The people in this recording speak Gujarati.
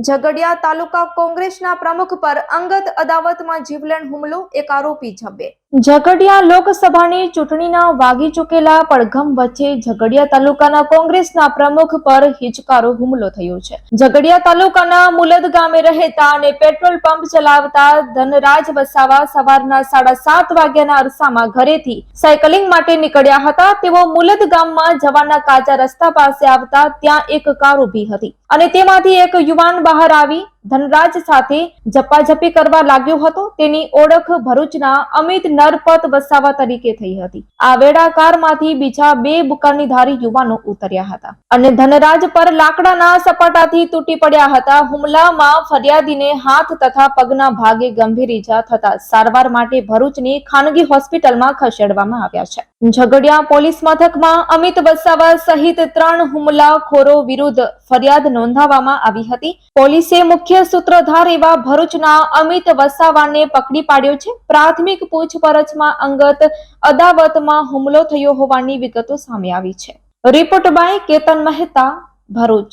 ઝઘડિયા તાલુકા કોંગ્રેસના પ્રમુખ પર અંગત અદાવતમાં જીવલેણ હુમલો એક આરોપી ઝબે. ઝઘડિયા લોકસભાની ચૂંટણીના વાગી ચૂકેલા પડઘમ વચ્ચે ઝઘડિયા તાલુકાના કોંગ્રેસના પ્રમુખ પર હિચકારો હુમલો થયો છે. ઝઘડિયા તાલુકાના મુલદ ગામે રહેતા અને પેટ્રોલ પંપ ચલાવતા ધનરાજ વસાવા સવારના સાડા સાત વાગ્યાના અરસામાં ઘરેથી સાયકલિંગ માટે નીકળ્યા હતા. તેઓ મુલદ ગામમાં જવાના કાચા રસ્તા પાસે આવતા ત્યાં એક કાર ઊભી હતી અને તેમાંથી એક યુવાન બહાર આવી ધનરાજ સાથે ઝપાઝપી કરવા લાગ્યો હતો. તેની ઓળખ ભરૂચના અમિત નરપત વસાવા તરીકે થઈ હતી. આ વેળા કારમાંથી બીજા બે બુકાનીધારી યુવાનો ઉતર્યા હતા અને ધનરાજ પર લાકડાના સપાટાથી તૂટી પડ્યા હતા. હુમલામાં ફરિયાદીને હાથ તથા પગના ભાગે ગંભીર ઈજા થતા સારવાર માટે ભરૂચની ખાનગી હોસ્પિટલમાં ખસેડવામાં આવ્યા છે. ઝઘડિયા પોલીસ મથકમાં અમિત વસાવા સહિત ત્રણ હુમલાખોરો વિરુદ્ધ ફરિયાદ નોંધાવવામાં આવી હતી. પોલીસે મુખ્ય સૂત્રધાર એવા ભરૂચના અમિત વસાવાને પકડી પાડ્યો છે. પ્રાથમિક પૂછપરછમાં અંગત અદાવતમાં હુમલો થયો હોવાની વિગતો સામે આવી છે. Report by Ketan Mehta, Bharuch.